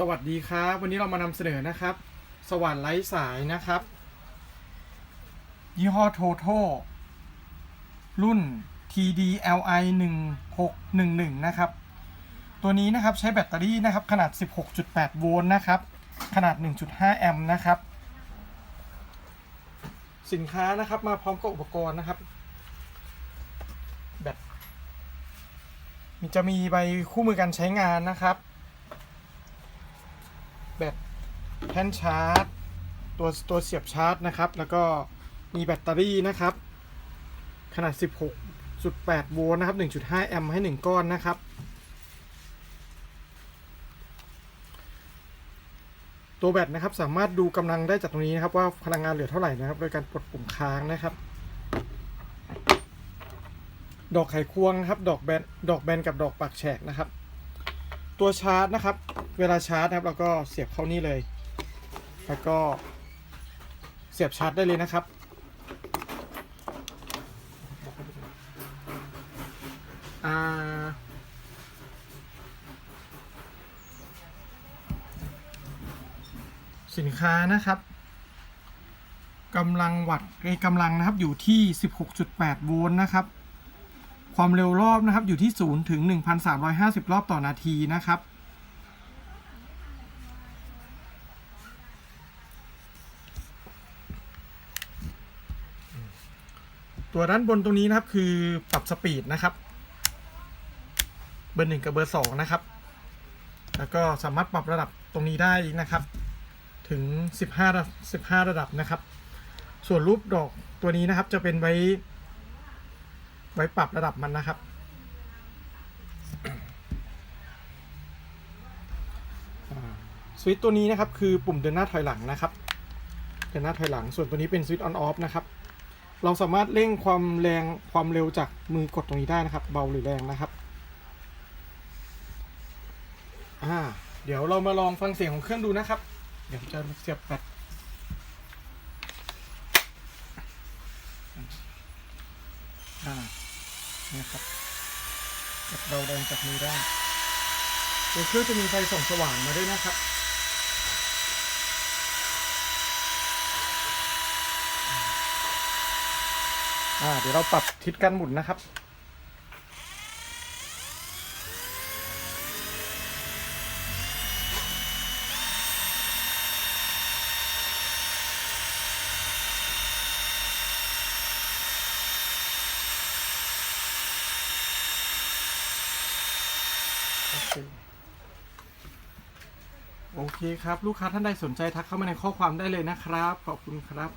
สวัสดีครับ วันนี้เรามานำเสนอนะครับ สว่านไร้สายนะครับ ยี่ห้อ Toto รุ่น TDLI 1611 นะครับ ตัวนี้นะครับใช้แบตเตอรี่นะครับ ขนาด 16.8 โวลต์นะครับ ขนาด 1.5 แอมป์นะครับ สินค้านะครับมาพร้อมกับอุปกรณ์นะครับแบตจะมีใบคู่มือการใช้งานนะครับ แบตแท่นชาร์จ ตัวตัวเสียบชาร์จนะครับ แล้วก็มีแบตเตอรี่นะครับ ขนาด 16.8 โวลต์นะครับ 1.5 แอมป์ให้ 1 ก้อนนะครับ ตัวแบตนะครับสามารถดูกำลังได้จากตรงนี้นะครับ ว่าพลังงานเหลือเท่าไหร่นะครับ โดยการกดปุ่มค้างนะครับ ดอกไขควงนะครับ ดอกแบนดอกแบนกับดอกปากแฉกนะครับ ตัวชาร์จนะครับ เวลาชาร์จนะครับเราก็เสียบเข้านี่เลย แล้วก็เสียบชาร์จได้เลยนะครับ อ่าสินค้านะครับกำลังวัตต์ในกำลังนะครับอยู่ที่ 16.8 โวลต์นะครับ ความเร็วรอบนะครับอยู่ที่ 0 ถึง 1,350 รอบต่อนาทีนะครับ ตัวด้านบนตรงนี้นะครับคือปรับสปีดนะครับ เบอร์หนึ่งกับเบอร์สองนะครับ แล้วก็สามารถปรับระดับตรงนี้ได้นะครับ ถึง 15 15 ระดับนะครับ ส่วนรูปดอกตัวนี้นะครับจะเป็นไว้ ไว้ปรับระดับมันนะครับ สวิตตัวนี้นะครับคือปุ่มเดินหน้าถอยหลังนะครับ เดินหน้าถอยหลัง ส่วนตัวนี้เป็นสวิตออนออฟนะครับ เราสามารถเร่งความแรงความเร็วจากมือกดตรงนี้ได้นะครับ เบาหรือแรงนะครับอ่าเดี๋ยวเรามาลองฟังเสียงของเครื่องดูนะครับ เดี๋ยวจะเสียบแบตอ่าเนี่ยครับแบเบาแรงจากมือได้ตัวเครื่องจะมีไฟส่องสว่างมาด้วยนะครับ อ่าเดี๋ยวเราปรับทิศการหมุนนะครับโอเคโอเคครับ ลูกค้าท่านใดสนใจทักเข้ามาในข้อความได้เลยนะครับ ขอบคุณครับ